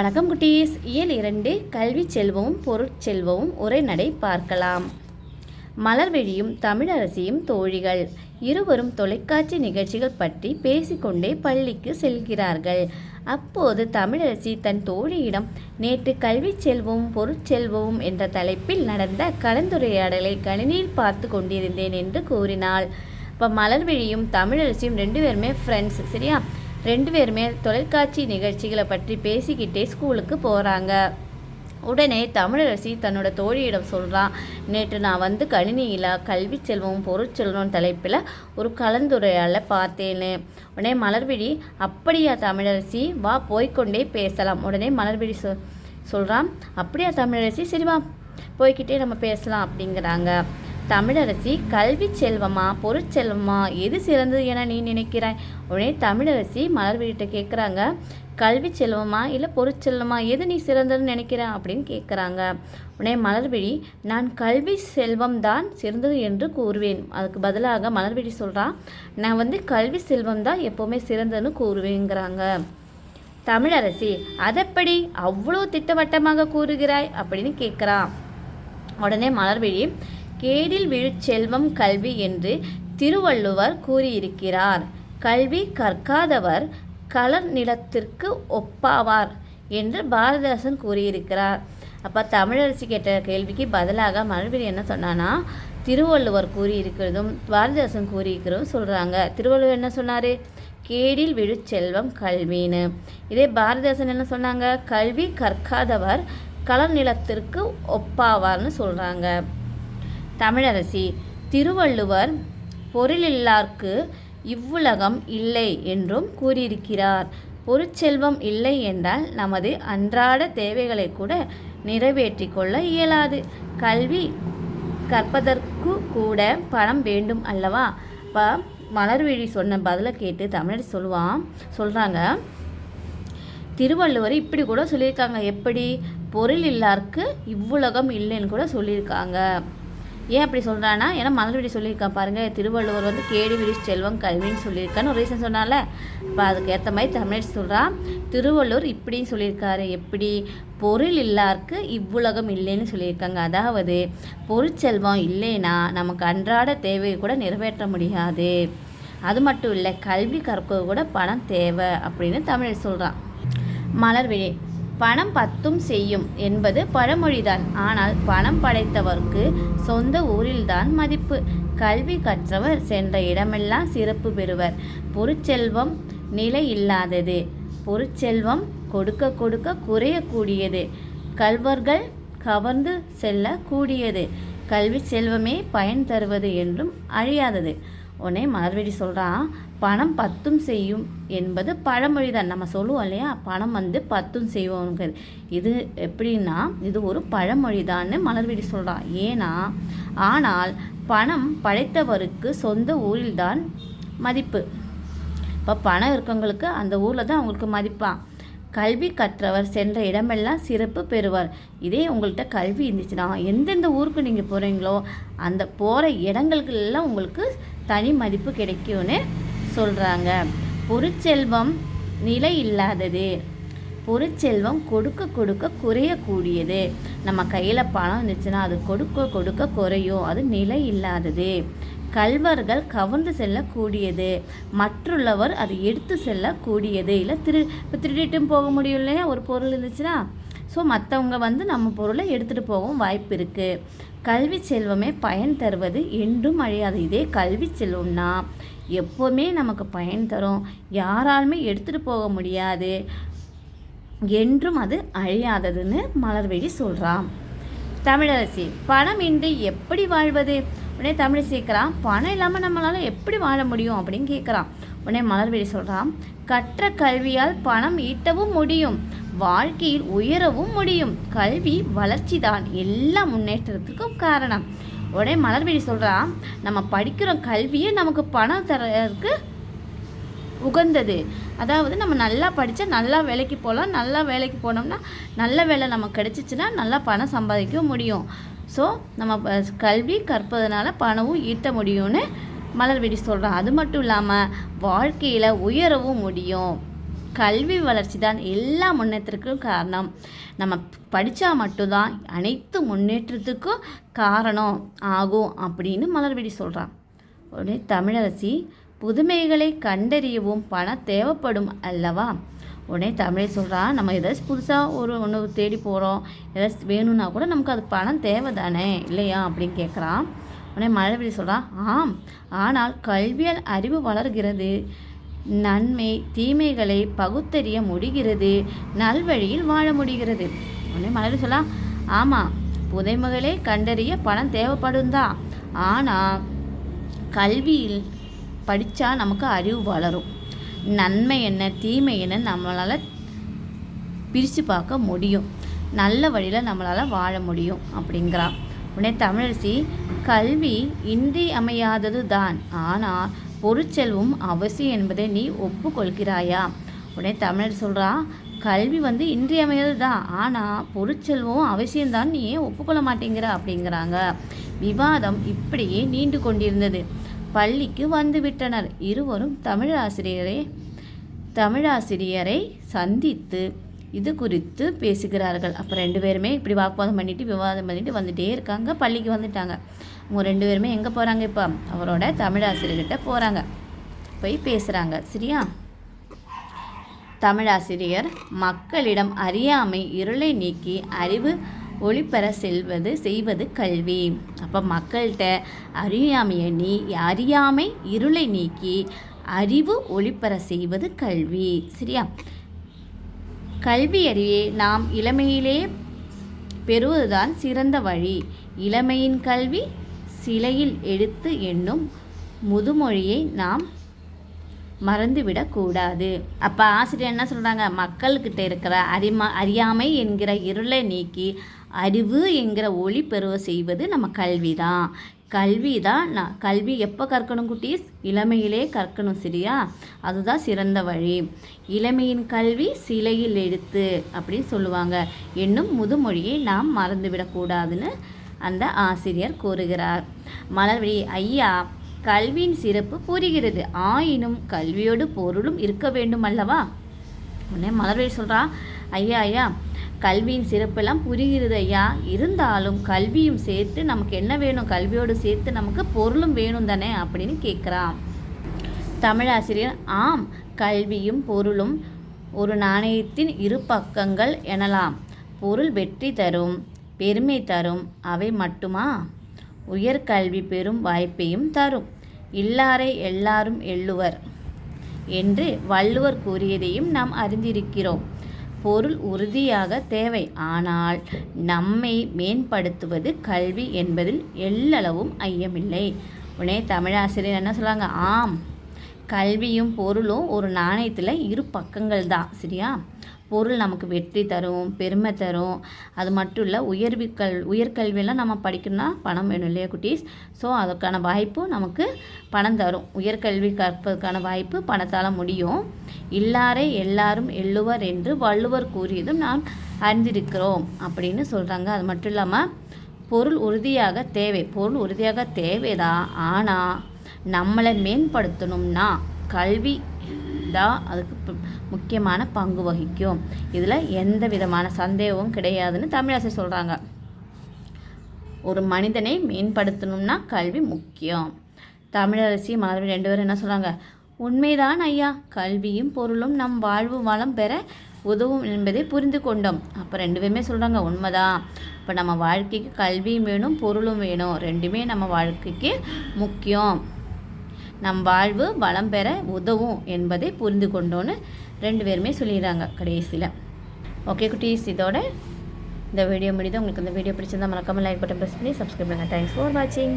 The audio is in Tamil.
வணக்கம் குட்டீஸ். இயல் இரண்டு கல்வி செல்வமும் பொருட்செல்வமும் ஒரே நடை பார்க்கலாம். மலர்விழியும் தமிழரசியும் தோழிகள். இருவரும் தொலைக்காட்சி நிகழ்ச்சிகள் பற்றி பேசிக்கொண்டே பள்ளிக்கு செல்கிறார்கள். அப்போது தமிழரசி தன் தோழியிடம் நேற்று கல்வி செல்வம் பொருட்செல்வம் என்ற தலைப்பில் நடந்த கலந்துரையாடலை கணினியில் பார்த்து கொண்டிருந்தேன் என்று கூறினாள். இப்போ மலர்விழியும் தமிழரசியும் ரெண்டு பேருமே ஃப்ரெண்ட்ஸ் சரியா? ரெண்டு பேருமே தொலைக்காட்சி நிகழ்ச்சிகளை பற்றி பேசிக்கிட்டே ஸ்கூலுக்கு போகிறாங்க உடனே தமிழரசி தன்னோட தோழியிடம் சொல்கிறான் நேற்று நான் வந்து கணினியில் கல்வி செல்வம் பொருட்செல்வம் தலைப்பில் ஒரு கலந்துரையாடலை பார்த்தேன்னு உடனே மலர்விழி அப்படியா தமிழரசி வா போய்க்கொண்டே பேசலாம். உடனே மலர்விழி சொ சொல்கிறான் அப்படியா தமிழரசி சரி வா போய்க்கிட்டே நம்ம பேசலாம் அப்படிங்கிறாங்க. தமிழரசி கல்வி செல்வமா பொருட்செல்வமா எது சிறந்தது என நீ நினைக்கிறாய்? உடனே தமிழரசி மலர்விழிட்ட கேட்குறாங்க கல்வி செல்வமா இல்லை பொருட்செல்வமா எது நீ சிறந்ததுன்னு நினைக்கிற? அப்படின்னு கேட்குறாங்க. உடனே மலர்விழி நான் கல்வி செல்வம் தான் சிறந்தது என்று கூறுவேன். அதுக்கு பதிலாக மலர்விழி சொல்கிறான் நான் வந்து கல்வி செல்வம் தான் எப்போவுமே சிறந்ததுன்னு கூறுவேங்கிறாங்க. தமிழரசி அதெப்படி அவ்வளோ திட்டவட்டமாக கூறுகிறாய்? அப்படின்னு கேட்குறான் உடனே மலர்விழி கேடில் விழுச்செல்வம் கல்வி என்று திருவள்ளுவர் கூறியிருக்கிறார். கல்வி கற்காதவர் கலர் நிலத்திற்கு ஒப்பாவார் என்று பாரதிதாசன் கூறியிருக்கிறார். அப்போ தமிழரசி கேட்ட கேள்விக்கு பதிலாக மறுபடியும் என்ன சொன்னான்னா திருவள்ளுவர் கூறியிருக்கிறதும் பாரதிதாசன் கூறியிருக்கிறதும் சொல்கிறாங்க திருவள்ளுவர் என்ன சொன்னார்? கேடில் விழுச்செல்வம் கல்வின்னு. இதே பாரதிதாசன் என்ன சொன்னாங்க? கல்வி கற்காதவர் கலர் நிலத்திற்கு ஒப்பாவார்னு சொல்கிறாங்க தமிழரசி திருவள்ளுவர் பொருளில்லார்க்கு இவ்வுலகம் இல்லை என்றும் கூறியிருக்கிறார். பொருட்செல்வம் இல்லை என்றால் நமது அன்றாட தேவைகளை கூட நிறைவேற்றி கொள்ள இயலாது. கல்வி கற்பதற்கு கூட பணம் வேண்டும் அல்லவா? இப்போ மலர்விழி சொன்ன பதிலை கேட்டு தமிழர் சொல்லுவான் சொல்கிறாங்க திருவள்ளுவர் இப்படி கூட சொல்லியிருக்காங்க. எப்படி? பொருள் இல்லாருக்கு இவ்வுலகம் இல்லைன்னு கூட சொல்லியிருக்காங்க. ஏன் அப்படி சொல்கிறான்னா ஏன்னா மலர்விடி சொல்லியிருக்கான் பாருங்கள் திருவள்ளுவர் வந்து கேடி விழி செல்வம் கல்வின்னு சொல்லியிருக்கான்னு ஒரு ரீசன் சொன்னால. இப்போ அதுக்கு ஏற்ற மாதிரி தமிழ் சொல்கிறான் திருவள்ளுவர் இப்படின்னு சொல்லியிருக்காரு. எப்படி? பொருள் இல்லாருக்கு இவ்வுலகம் இல்லைன்னு சொல்லியிருக்காங்க. அதாவது பொருட்செல்வம் இல்லைன்னா நமக்கு அன்றாட தேவையை கூட நிறைவேற்ற முடியாது. அது மட்டும் இல்லை கல்வி கற்க கூட பணம் தேவை அப்படின்னு தமிழ் சொல்கிறான் மலர்விழி பணம் பத்தும் செய்யும் என்பது பழமொழிதான். ஆனால் பணம் படைத்தவர்க்கு சொந்த ஊரில்தான் மதிப்பு. கல்வி கற்றவர் சென்ற இடமெல்லாம் சிறப்பு பெறுவர். பொருட்செல்வம் நிலை இல்லாதது. பொருட்செல்வம் கொடுக்க கொடுக்க குறையக்கூடியது. கல்வர்கள் கவர்ந்து செல்லக்கூடியது. கல்வி செல்வமே பயன் தருவது என்றும் அழியாதது. உடனே மலர்வெடி சொல்கிறான் பணம் பத்தும் செய்யும் என்பது பழமொழி தான் நம்ம சொல்லுவோம் இல்லையா? பணம் வந்து பத்தும் செய்வோங்கிறது இது எப்படின்னா இது ஒரு பழமொழி தான்னு மலர்வெடி சொல்கிறான் ஏன்னா ஆனால் பணம் படைத்தவருக்கு சொந்த ஊரில்தான் மதிப்பு. இப்போ பணம் இருக்கவங்களுக்கு அந்த ஊரில் தான் அவங்களுக்கு மதிப்பான் கல்வி கற்றவர் சென்ற இடமெல்லாம் சிறப்பு பெறுவார். இதே உங்கள்கிட்ட கல்வி இருந்துச்சுன்னா எந்தெந்த ஊருக்கு நீங்கள் போகிறீங்களோ அந்த போகிற இடங்களுக்கெல்லாம் உங்களுக்கு தனி மதிப்பு கிடைக்கும்னு சொல்கிறாங்க பொருட்செல்வம் நிலை இல்லாதது. பொருட்செல்வம் கொடுக்க கொடுக்க குறையக்கூடியது. நம்ம கையில் பணம் இருந்துச்சுன்னா அது கொடுக்க கொடுக்க குறையும். அது நிலை இல்லாதது. கல்வர்கள் கவர்ந்து செல்லக்கூடியது. மற்றுள்ளவர் அதை எடுத்து செல்லக்கூடியது. இல்லை திரு இப்போ திருடிட்டும் போக முடியும் இல்லையா? ஒரு பொருள் இருந்துச்சுன்னா ஸோ மற்றவங்க வந்து நம்ம பொருளை எடுத்துகிட்டு போகவும் வாய்ப்பு இருக்குது கல்வி செல்வமே பயன் தருவது என்றும் அழியாது. இதே கல்வி செல்வம்னா எப்போவுமே நமக்கு பயன் தரும். யாராலுமே எடுத்துகிட்டு போக முடியாது என்றும் அது அழியாததுன்னு மலர்வெளி சொல்கிறான் தமிழரசி பணம் இன்றி எப்படி வாழ்வது? உடனே தமிழ் சேர்க்குறான். பணம் இல்லாமல் நம்மளால் எப்படி வாழ முடியும் அப்படின்னு கேட்குறான் உடனே மலர்வெளி சொல்கிறான் கற்ற கல்வியால் பணம் ஈட்டவும் முடியும். வாழ்க்கையில் உயரவும் முடியும். கல்வி வளர்ச்சி தான் எல்லா முன்னேற்றத்துக்கும் காரணம். உடனே மலர்வெளி சொல்கிறான் நம்ம படிக்கிற கல்வியே நமக்கு பணம் தரதுக்கு உகந்தது. அதாவது நம்ம நல்லா படித்தா நல்லா வேலைக்கு போகலாம் நல்லா வேலைக்கு போனோம்னா நல்ல வேலை நமக்கு கிடச்சிச்சின்னா நல்லா பணம் சம்பாதிக்க முடியும். ஸோ நம்ம கல்வி கற்பதனால பணமும் ஈட்ட முடியும்னு மலர்விடி சொல்கிறான் அது மட்டும் இல்லாமல் வாழ்க்கையில் உயரவும் முடியும். கல்வி வளர்ச்சி தான் எல்லா முன்னேற்றத்துக்கும் காரணம். நம்ம படித்தா மட்டும்தான் அனைத்து முன்னேற்றத்துக்கும் காரணம் ஆகும் அப்படின்னு மலர்விடி சொல்கிறான் உடனே தமிழரசி புதுமைகளை கண்டறியவும் பணம் தேவைப்படும் அல்லவா? உடனே தமிழை சொல்கிறா நம்ம ஏதாச்சும் புதுசாக ஒரு ஒன்று தேடி போகிறோம் ஏதாச்சும் வேணும்னா கூட நமக்கு அது பணம் தேவை தானே இல்லையா அப்படின்னு கேட்குறான் உடனே மழை சொல்கிறான் ஆம் ஆனால் கல்வியால் அறிவு வளர்கிறது நன்மை தீமைகளை பகுத்தறிய முடிகிறது நல்வழியில் வாழ முடிகிறது. உடனே மலர் சொல்லலாம் ஆமாம் புதைமகளே கண்டறிய பணம் தேவைப்படும் தான் ஆனால் கல்வியில் படித்தா நமக்கு அறிவு வளரும். நன்மை என்ன தீமை என்ன நம்மளால் பிரித்து பார்க்க முடியும். நல்ல வழியில் நம்மளால் வாழ முடியும் அப்படிங்கிறா. உடனே தமிழரசி கல்வி இன்றியமையாதது தான் ஆனால் பொருட்செல்வம் அவசியம் என்பதை நீ ஒப்புக்கொள்கிறாயா? உடனே தமிழர் சொல்கிறா கல்வி வந்து இன்றியமையாதது தான் ஆனால் பொருட்செல்வம் அவசியம்தான். நீ ஏன் ஒப்புக்கொள்ள மாட்டேங்கிற அப்படிங்கிறாங்க. விவாதம் இப்படியே நீண்டு கொண்டிருந்தது. பள்ளிக்கு வந்து விட்டனர் இருவரும் தமிழாசிரியரை தமிழாசிரியரை சந்தித்து இது குறித்து பேசுகிறார்கள். அப்போ ரெண்டு பேருமே இப்படி வாக்குவாதம் பண்ணிவிட்டு விவாதம் பண்ணிவிட்டு வந்துகிட்டே இருக்காங்க. பள்ளிக்கு வந்துட்டாங்க. அவங்க ரெண்டு பேருமே எங்கே போகிறாங்க இப்போ? அவரோட தமிழாசிரியர்கிட்ட போகிறாங்க போய் பேசுகிறாங்க சரியா? தமிழாசிரியர் மக்களிடம் அறியாமை இருளை நீக்கி அறிவு ஒளிபெற செல்வது செய்வது கல்வி. அப்போ மக்கள்கிட்ட அறியாமையை நீ அறியாமை இருளை நீக்கி அறிவு ஒளிபெற செய்வது கல்வி. சரியா? கல்வி அறிவை நாம் இளமையிலே பெறுவதுதான் சிறந்த வழி. இளமையின் கல்வி சிலையில் எடுத்து என்னும் முதுமொழியை நாம் மறந்துவிடக்கூடாது. அப்போ ஆசிரியர் என்ன சொல்கிறாங்க மக்கள்கிட்ட இருக்கிற அறிமா அறியாமை என்கிற இருளை நீக்கி அறிவு என்கிற ஒளி பெறுவ செய்வது நம்ம கல்வி தான் கல்வி தான் நான் கல்வி எப்போ கற்கணும் குட்டீஸ் இளமையிலே கற்கணும் சரியா அதுதான் சிறந்த வழி. இளமையின் கல்வி சிலையில் எடுத்து அப்படின்னு சொல்லுவாங்க. இன்னும் முதுமொழியை நாம் மறந்துவிடக்கூடாதுன்னு அந்த ஆசிரியர் கூறுகிறார். மலர்வழி ஐயா கல்வியின் சிறப்பு புரிகிறது. ஆயினும் கல்வியோடு பொருளும் இருக்க வேண்டும் அல்லவா உடனே மலர்வழி சொல்கிறா ஐயா ஐயா கல்வியின் சிறப்பெல்லாம் புரிகிறது ஐயா. இருந்தாலும் கல்வியும் சேர்த்து நமக்கு என்ன வேணும்? கல்வியோடு சேர்த்து நமக்கு பொருளும் வேணும் தானே? அப்படின்னு கேட்குறான். தமிழாசிரியர் ஆம் கல்வியும் பொருளும் ஒரு நாணயத்தின் இரு பக்கங்கள் எனலாம். பொருள் வெற்றி தரும் பெருமை தரும். அவை மட்டுமா? உயர்கல்வி பெறும் வாய்ப்பையும் தரும். இல்லாரை எல்லாரும் எள்ளுவர் என்று வள்ளுவர் கூறியதையும் நாம் அறிந்திருக்கிறோம். பொருள் உறுதியாக தேவை. ஆனால் நம்மை மேம்படுத்துவது கல்வி என்பதில் எல்லளவும் ஐயமில்லை. உடனே தமிழாசிரியர் என்ன சொல்கிறாங்க ஆம் கல்வியும் பொருளும் ஒரு நாணயத்தில் இரு பக்கங்கள் தான் சரியா? பொருள் நமக்கு வெற்றி தரும் பெருமை தரும். அது மட்டும் இல்லை உயர்வி கல் உயர்கல்வியெல்லாம் நம்ம படிக்கணும்னா பணம் வேணும் இல்லையா குட்டீஸ்? ஸோ அதுக்கான வாய்ப்பு நமக்கு பணம் தரும். உயர்கல்வி கற்பதற்கான வாய்ப்பு பணத்தால் முடியும். இல்லாரே எல்லாரும் எள்ளுவர் என்று வள்ளுவர் கூறியதும் நாம் அறிந்திருக்கிறோம் அப்படின்னு சொல்கிறாங்க அது மட்டும் இல்லாமல் பொருள் உறுதியாக தேவை. பொருள் உறுதியாக தேவைதான் ஆனால் நம்மளை மேம்படுத்தணும்னா கல்வி தான் அதுக்கு முக்கியமான பங்கு வகிக்கும். இதில் எந்த விதமான சந்தேகமும் கிடையாதுன்னு தமிழாசிரியர் சொல்கிறாங்க ஒரு மனிதனை மேம்படுத்தணும்னா கல்வி முக்கியம். தமிழரசி மாதவி ரெண்டு பேரும் என்ன சொல்கிறாங்க உண்மைதான் ஐயா. கல்வியும் பொருளும் நம் வாழ்வு வளம் பெற உதவும் என்பதை புரிந்து கொண்டோம். அப்போ ரெண்டு பேருமே சொல்கிறாங்க உண்மைதான். இப்போ நம்ம வாழ்க்கைக்கு கல்வியும் வேணும் பொருளும் வேணும். ரெண்டுமே நம்ம வாழ்க்கைக்கு முக்கியம். நம் வாழ்வு வளம் பெற உதவும் என்பதை புரிந்து கொண்டோன்னு ரெண்டு பேருமே சொல்லிடுறாங்க கடைசியில். ஓகே குட்டீஸ் இதோட இந்த வீடியோ முடியுது உங்களுக்கு இந்த வீடியோ பிடிச்சிருந்தா மறக்காமல் லைக் பட்டன் ப்ரெஸ் பண்ணி சப்ஸ்கிரைப் பண்ணுங்கள் தேங்க்ஸ் ஃபார் வாட்சிங்